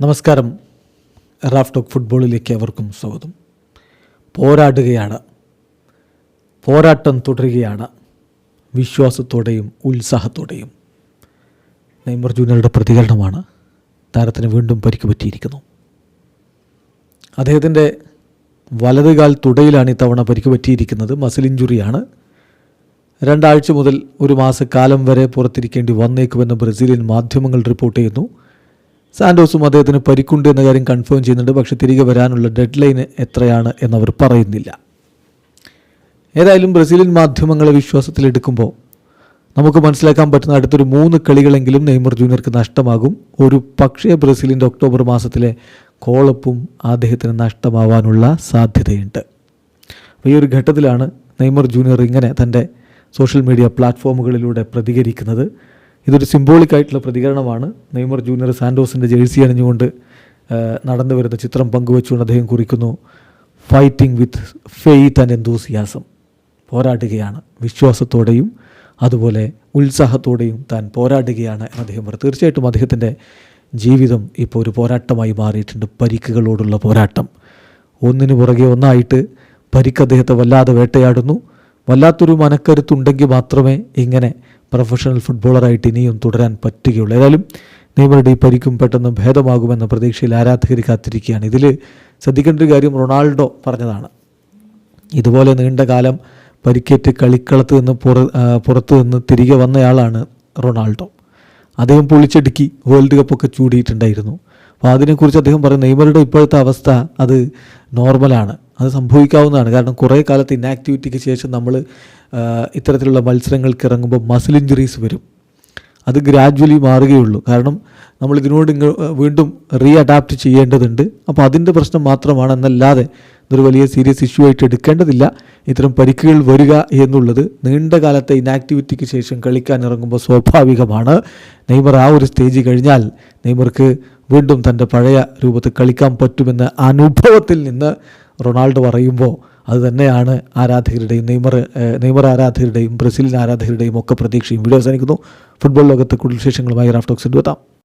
നമസ്കാരം. Raf talk ഫുട്ബോളിലേക്ക് അവർക്കും സ്വാഗതം. പോരാടുകയാണ്. പോരാട്ടം തുടരുകയാണ്. വിശ്വാസത്തോടെയും ഉത്സാഹത്തോടെയും. നെയ്മർ ജൂനിയറുടെ പ്രതികരണമാണ് താരത്തിന് വീണ്ടും പരിക്ക് പറ്റിയിരിക്കുന്നു അദ്ദേഹത്തിന്റെ വലതുകാൽ തുടയിലാണ് ഇത്തവണ പരിക്ക് പറ്റിയിരിക്കുന്നത് മസിൽ ഇഞ്ചുറിയാണ്. രണ്ടാഴ്ച മുതൽ ഒരു മാസക്കാലം വരെ പുറത്തിരിക്കേണ്ടി വന്നേക്കുമെന്ന് ബ്രസീലിയൻ മാധ്യമങ്ങൾ റിപ്പോർട്ട് ചെയ്യുന്നു. സാൻഡോസും അദ്ദേഹത്തിന് പരിക്കുണ്ട് എന്ന കാര്യം കൺഫേം ചെയ്യുന്നുണ്ട്. പക്ഷേ തിരികെ വരാനുള്ള ഡെഡ് ലൈൻ എത്രയാണ് എന്നവർ പറയുന്നില്ല. ഏതായാലും ബ്രസീലിയൻ മാധ്യമങ്ങളെ വിശ്വാസത്തിലെടുക്കുമ്പോൾ നമുക്ക് മനസ്സിലാക്കാൻ പറ്റുന്ന അടുത്തൊരു മൂന്ന് കളികളെങ്കിലും നെയ്മർ ജൂനിയർക്ക് നഷ്ടമാകും. ഒരു പക്ഷേ ബ്രസീലിന്റെ ഒക്ടോബർ മാസത്തിലെ കോളപ്പും അദ്ദേഹത്തിന് നഷ്ടമാവാനുള്ള സാധ്യതയുണ്ട്. അപ്പോൾ ഈ ഒരു ഘട്ടത്തിലാണ് നെയ്മർ ജൂനിയർ ഇങ്ങനെ തന്റെ സോഷ്യൽ മീഡിയ പ്ലാറ്റ്ഫോമുകളിലൂടെ പ്രതികരിക്കുന്നത്. ഇതൊരു സിംബോളിക് ആയിട്ടുള്ള പ്രതികരണമാണ്. നെയ്മർ ജൂനിയർ സാൻഡോസിന്റെ ജേഴ്സി അണിഞ്ഞുകൊണ്ട് നടന്നു വരുന്ന ചിത്രം പങ്കുവെച്ചുകൊണ്ട് അദ്ദേഹം കുറിക്കുന്നു fighting with faith and enthusiasm പോരാടുകയാണ്. വിശ്വാസത്തോടെയും അതുപോലെ ഉത്സാഹത്തോടെയും താൻ പോരാടുകയാണ് എന്ന് അദ്ദേഹം പറഞ്ഞു. തീർച്ചയായിട്ടും അദ്ദേഹത്തിന്റെ ജീവിതം ഇപ്പോൾ ഒരു പോരാട്ടമായി മാറിയിട്ടുണ്ട്. പരിക്കുകളോടുള്ള പോരാട്ടം. ഒന്നിനു പുറകെ ഒന്നായിട്ട് പരിക്ക് അദ്ദേഹത്തെ വല്ലാതെ വേട്ടയാടുന്നു. വല്ലാത്തൊരു മനക്കരുത്തുണ്ടെങ്കിൽ മാത്രമേ ഇങ്ങനെ പ്രൊഫഷണൽ ഫുട്ബോളറായിട്ട് ഇനിയും തുടരാൻ പറ്റുകയുള്ളൂ. ഏതായാലും നെയ്മറുടെ ഈ പരിക്കും പെട്ടെന്ന് ഭേദമാകുമെന്ന പ്രതീക്ഷയിൽ ആരാധകർ കാത്തിരിക്കുകയാണ്. ഇതിൽ ശ്രദ്ധിക്കേണ്ട ഒരു കാര്യം റൊണാൾഡോ പറഞ്ഞതാണ്. ഇതുപോലെ നീണ്ട കാലം പരിക്കേറ്റ് കളിക്കളത്ത് നിന്ന് പുറ പുറത്തു നിന്ന് തിരികെ വന്നയാളാണ് റൊണാൾഡോ. അദ്ദേഹം പൊളിച്ചടുക്കി വേൾഡ് കപ്പൊക്കെ ചൂടിയിട്ടുണ്ടായിരുന്നു. അപ്പോൾ അതിനെക്കുറിച്ച് അദ്ദേഹം പറയും നെയ്മറുടെ ഇപ്പോഴത്തെ അവസ്ഥ അത് നോർമലാണ് അത് സംഭവിക്കാവുന്നതാണ്. കാരണം കുറേ കാലത്ത് ഇനാക്ടിവിറ്റിക്ക് ശേഷം നമ്മൾ ഇത്തരത്തിലുള്ള മത്സരങ്ങൾക്ക് ഇറങ്ങുമ്പോൾ മസിൽ ഇഞ്ചുറീസ് വരും. അത് ഗ്രാജ്വലി മാറുകയുള്ളൂ. കാരണം നമ്മൾ ഇതിനോട് ഇങ്ങ് വീണ്ടും റീ അഡാപ്റ്റ് ചെയ്യേണ്ടതുണ്ട്. അപ്പോൾ അതിന്റെ പ്രശ്നം മാത്രമാണ്. എന്നല്ലാതെ ഇതൊരു വലിയ സീരിയസ് ഇഷ്യൂ ആയിട്ട് എടുക്കേണ്ടതില്ല. ഇത്തരം പരിക്കുകൾ വരിക എന്നുള്ളത് നീണ്ടകാലത്തെ ഇനാക്ടിവിറ്റിക്ക് ശേഷം കളിക്കാൻ ഇറങ്ങുമ്പോൾ സ്വാഭാവികമാണ്. നെയ്മർ ആ ഒരു സ്റ്റേജ് കഴിഞ്ഞാൽ നെയ്മർക്ക് വീണ്ടും തന്റെ പഴയ രൂപത്തിൽ കളിക്കാൻ പറ്റുമെന്ന അനുഭവത്തിൽ നിന്ന് റൊണാൾഡോ പറയുമ്പോൾ അത് തന്നെയാണ് ആരാധകരുടെയും നെയ്മർ നെയ്മർ ആരാധകരുടെയും ബ്രസീലിൻ ആരാധകരുടെയും ഒക്കെ പ്രതീക്ഷയും. വീഡിയോ അവസാനിക്കുന്നു. ഫുട്ബോൾ ലോകത്തെ കൂടുതൽ വിശേഷങ്ങളുമായി റാഫ്റ്റോക്സ് എത്താം